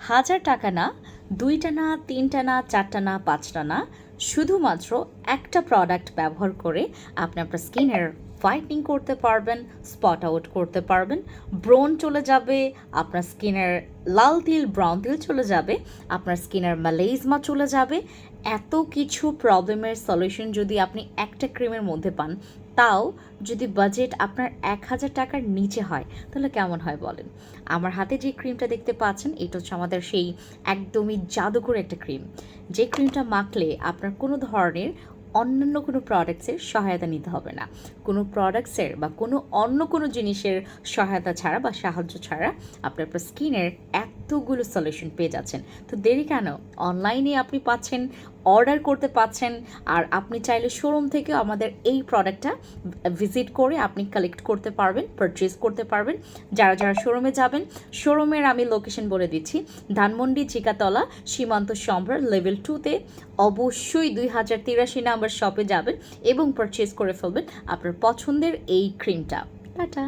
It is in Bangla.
হাজার টাকা না, দুইটা না, তিনটা না, চারটা না, পাঁচটা না, শুধুমাত্র একটা প্রোডাক্ট ব্যবহার করে আপনি আপনার স্কিনের হোয়াইটনিং করতে পারবেন, স্পট আউট করতে পারবেন। ব্রন চলে যাবে, আপনার স্কিনের লাল তিল, ব্রাউন তিল চলে যাবে, আপনার স্কিনের ম্যালেজমা চলে যাবে। এত কিছু প্রবলেমের সলিউশন যদি আপনি একটা ক্রিমের মধ্যে পান, তাও যদি বাজেট আপনার এক হাজার টাকার নিচে হয়, তাহলে কেমন হয় বলেন? আমার হাতে যে ক্রিমটা দেখতে পাচ্ছেন, এটা হচ্ছে আমাদের সেই একদমই জাদুকর একটা ক্রিম। যে ক্রিমটা মাখলে আপনার কোনো ধরনের অন্যান্য কোনো প্রোডাক্টসের সহায়তা নিতে হবে না। কোনো প্রোডাক্টসের বা কোনো অন্য কোনো জিনিসের সহায়তা ছাড়া বা সাহায্য ছাড়া আপনি আপনার স্কিনের এতগুলো সলিউশন পেয়ে যাচ্ছেন। তো দেরি কেন? অনলাইনে আপনি পাচ্ছেন অর্ডার করতে পাচ্ছেন, আর আপনি চাইলে শোরুম থেকে আমাদের এই প্রোডাক্টটা ভিজিট করে আপনি কালেক্ট করতে পারবেন পারচেস করতে পারবেন। যারা যারা শোরুমে যাবেন শোরুমের আমি লোকেশন বলে দিচ্ছি। ধানমন্ডি, চিকাতলা, সীমান্ত সম্ভার লেভেল টুতে অবশ্যই দুই হাজার তিরাশি নাম্বার শপে যাবেন এবং পারচেস করে ফেলবেন আপনার পছন্দের এই ক্রিমটা টাটা।